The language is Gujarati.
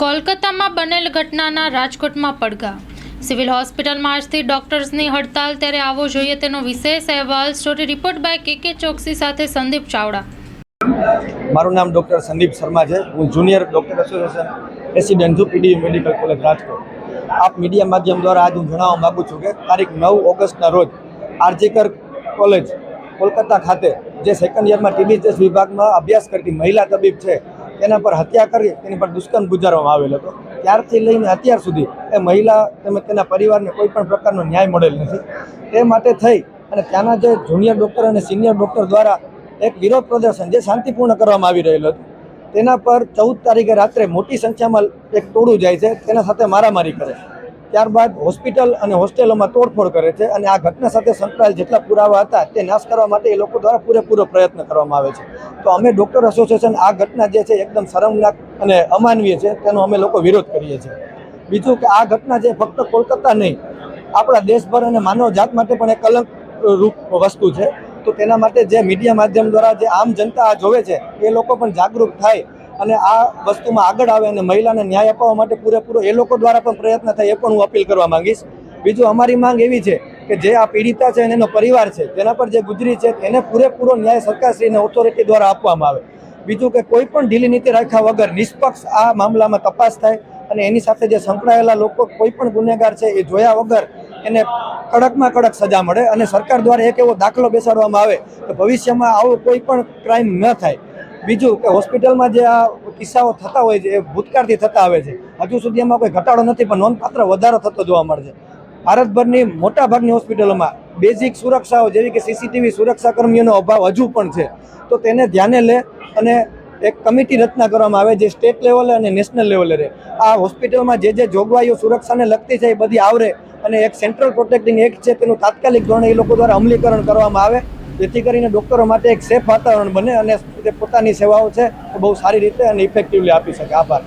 કોલકાતામાં બનેલ ઘટનાના રાજકોટમાં પડઘા. સિવિલ હોસ્પિટલમાં આજથી ડોક્ટર્સની હડતાલ, ત્યારે આવવો જોઈએ તેનો વિશેષ અહેવાલ. સ્ટોરી રિપોર્ટ બાય કે કે ચોકસી સાથે સંદીપ ચાવડા. મારું નામ ડૉક્ટર સંદીપ શર્મા છે. હું જુનિયર ડૉક્ટર એસોસિએશન પ્રેસિડેન્ટ છું પીડી મેડિકલ કોલેજ રાજકોટ. આપ મીડિયા માધ્યમ દ્વારા આજ હું જણાવવા માગું છું કે તારીખ નવ ઓગસ્ટના રોજ આરજીકર કોલેજ, કોલકાતા ખાતે, જે સેકન્ડ યરમાં ટીબીએસ વિભાગમાં અભ્યાસ કરતી મહિલા તબીબ છે તેના પર હત્યા કરી, તેની પર દુષ્કર્મ ગુજારવામાં આવેલ હતો. ત્યારથી લઈને અત્યાર સુધી એ મહિલા તેમજ તેના પરિવારને કોઈ પણ પ્રકારનો ન્યાય મળેલ નથી. તે માટે થઈ અને ત્યાંના જે જુનિયર ડૉક્ટર અને સિનિયર ડૉક્ટર દ્વારા એક વિરોધ પ્રદર્શન જે શાંતિપૂર્ણ કરવામાં આવી રહેલું હતું, તેના પર ચૌદ તારીખે રાત્રે મોટી સંખ્યામાં એક ટોળું જાય છે, તેના સાથે મારામારી કરે ત્યારબાદ હોસ્પિટલ અને હોસ્ટેલોમાં તોડફોડ કરે છે અને આ ઘટના સાથે સંકળાયેલ જેટલા પુરાવા હતા તે નાશ કરવા માટે એ લોકો દ્વારા પૂરેપૂરો પ્રયત્ન કરવામાં આવે છે. તો અમે ડૉક્ટર એસોસિએશન આ ઘટના જે છે એકદમ શરમનાક અને અમાનવીય છે, તેનો અમે લોકો વિરોધ કરીએ છીએ. બીજું કે આ ઘટના જે ફક્ત કોલકાતા નહીં, આપણા દેશભર અને માનવ જાત માટે પણ એક કલંક રૂપ વસ્તુ છે. તો તેના માટે જે મીડિયા માધ્યમ દ્વારા જે આમ જનતા આ જોવે છે, એ લોકો પણ જાગૃત થાય અને આ વસ્તુમાં આગળ આવે અને મહિલાને ન્યાય અપાવવા માટે પૂરેપૂરો એ લોકો દ્વારા પણ પ્રયત્ન થાય એ પણ હું અપીલ કરવા માંગીશ. બીજું અમારી માંગ એવી છે કે જે આ પીડિતા છે અને એનો પરિવાર છે તેના પર જે ગુજરી છે, એને પૂરેપૂરો ન્યાય સરકારશ્રીને ઓથોરિટી દ્વારા આપવામાં આવે. બીજું કે કોઈ પણ ઢીલી નીતિ રાખ્યા વગર નિષ્પક્ષ આ મામલામાં તપાસ થાય અને એની સાથે જે સંકળાયેલા લોકો કોઈ પણ ગુનેગાર છે એ જોયા વગર એને કડકમાં કડક સજા મળે અને સરકાર દ્વારા એક એવો દાખલો બેસાડવામાં આવે કે ભવિષ્યમાં આવો કોઈ પણ ક્રાઇમ ન થાય. બીજું કે હોસ્પિટલમાં જે આ કિસ્સાઓ થતા હોય છે, એ ભૂતકાળથી થતા આવે છે. હજુ સુધી એમાં કોઈ ઘટાડો નથી, પણ નોંધપાત્ર વધારો થતો જોવા મળે છે. ભારતભરની મોટાભાગની હોસ્પિટલોમાં બેઝિક સુરક્ષાઓ જેવી કે સીસીટીવી સુરક્ષા કર્મીઓનો અભાવ હજુ પણ છે. તો તેને ધ્યાને લે અને એક કમિટી રચના કરવામાં આવે જે સ્ટેટ લેવલે અને નેશનલ લેવલે રહે. આ હોસ્પિટલમાં જે જે જોગવાઈઓ સુરક્ષાને લગતી છે એ બધી આવરે અને એક સેન્ટ્રલ પ્રોટેક્ટિંગ એક્ટ છે, તેનું તાત્કાલિક ધોરણે એ લોકો દ્વારા અમલીકરણ કરવામાં આવે. જેથી કરીને ડૉક્ટરો માટે એક સેફ વાતાવરણ બને અને તે પોતાની સેવાઓ છે બહુ સારી રીતે અને ઇફેક્ટિવલી આપી શકે. આભાર.